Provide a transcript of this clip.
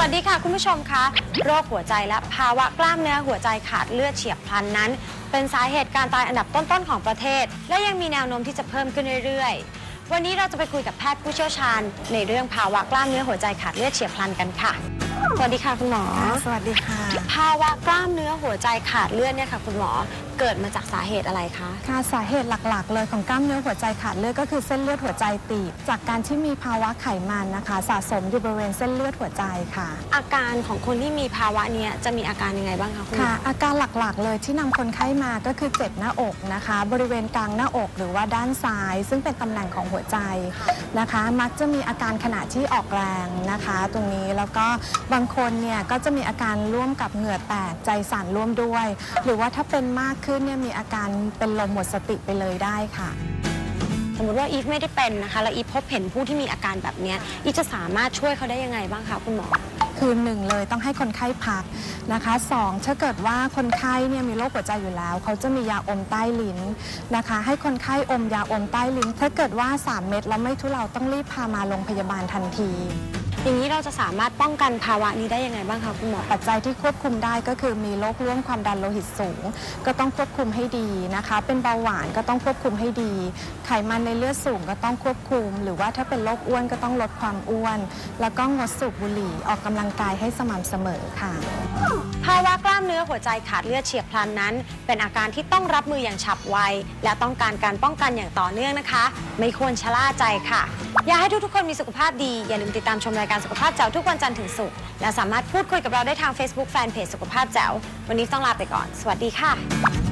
วัสดีค่ะคุณผู้ชมคะโรคหัวใจและภาวะกล้ามเนื้อหัวใจขาดเลือดเฉียบพลันนั้น เป็นสาเหตุการตายอันดับต้นๆของประเทศ และยังมีแนวโน้มที่จะเพิ่มขึ้นเรื่อยๆ วันนี้เราจะไปคุยกับแพทย์ผู้เชี่ยวชาญ ในเรื่องภาวะกล้ามเนื้อหัวใจขาดเลือดเฉียบพลันกันค่ะ สวัสดีค่ะคุณหมอ สวัสดีค่ะ ภาวะกล้ามเนื้อหัวใจขาดเลือดเนี่ยค่ะ คุณหมอ เกิดมาจากสาเหตุอะไรคะ ค่ะสาเหตุหลักๆ เลยของกล้ามเนื้อหัวใจขาดเลือดก็คือเส้นเลือดหัวใจตีบจากการที่มีภาวะไขมันนะคะ สะสมอยู่บริเวณเส้นเลือดหัวใจค่ะ อาการของคนที่มีภาวะเนี้ยจะมีอาการยังไงบ้างคะคุณหมค่ะออาการหลักๆ เลยที่นำคนไข้มาก็คือเจ็บหน้าอกนะคะ บริเวณกลางหน้าอกหรือว่าด้านซ้าย ซึ่งเป็นตำแหน่งของหัวใจนะคะ มักจะมีอาการขณะที่ออกแรงนะคะ ตรงนี้แล้วก็บางคนเนี่ยก็จะมีอาการร่วมกับเหงื่อแตกใจสั่นร่วมด้วย หรือว่าถ้าเป็นมากขึ้นเนี่ยมีอาการเป็นลมหมดสติไปเลยได้ค่ะ สมมติว่าอีฟไม่ได้เป็นนะคะ แล้วอีฟพบเห็นผู้ที่มีอาการแบบเนี้ยอีฟจะสามารถช่วยเขาได้ยังไงบ้างคะคุณหมอ คือหนึ่งเลยต้องให้คนไข้พักนะคะสองถ้าเกิดว่าคนไข้เนี่ยมีโรคหัวใจอยู่แล้ว เขาจะมียาอมใต้ลิ้นนะคะ ให้คนไข้อมยาอมใต้ลิ้น ถ้าเกิดว่า 3 เม็ดแล้วไม่ทุเลาต้องรีบพามาโรงพยาบาลทันที อย่างนี้เราจะสามารถป้องกันภาวะนี้ได้ยังไงบ้างคะคุณหมอ ปัจจัยที่ควบคุมได้ก็คือมีโรคร่วมความดันโลหิตสูง ก็ต้องควบคุมให้ดีนะคะ เป็นเบาหวานก็ต้องควบคุมให้ดี ไขมันในเลือดสูงก็ต้องควบคุม หรือว่าถ้าเป็นโรคอ้วนก็ต้องลดความอ้วน แล้วก็งดสูบบุหรี่ออกกำลังกายให้สม่ำเสมอค่ะ ภาวะกล้ามเนื้อหัวใจขาดเลือดเฉียบพลันนั้น เป็นอาการที่ต้องรับมืออย่างฉับไวและต้องการการป้องกันอย่างต่อเนื่องนะคะ ไม่ควรชะล่าใจค่ะ อยากให้ทุกๆคนมีสุขภาพดีอย่าลืมติดตามชมรายการสุขภาพแจ๋วทุกวันจันทร์ถึงศุกร์และสามารถพูดคุยกับเราได้ทาง Facebook Fanpage สุขภาพแจ๋ววันนี้ต้องลาไปก่อน สวัสดีค่ะ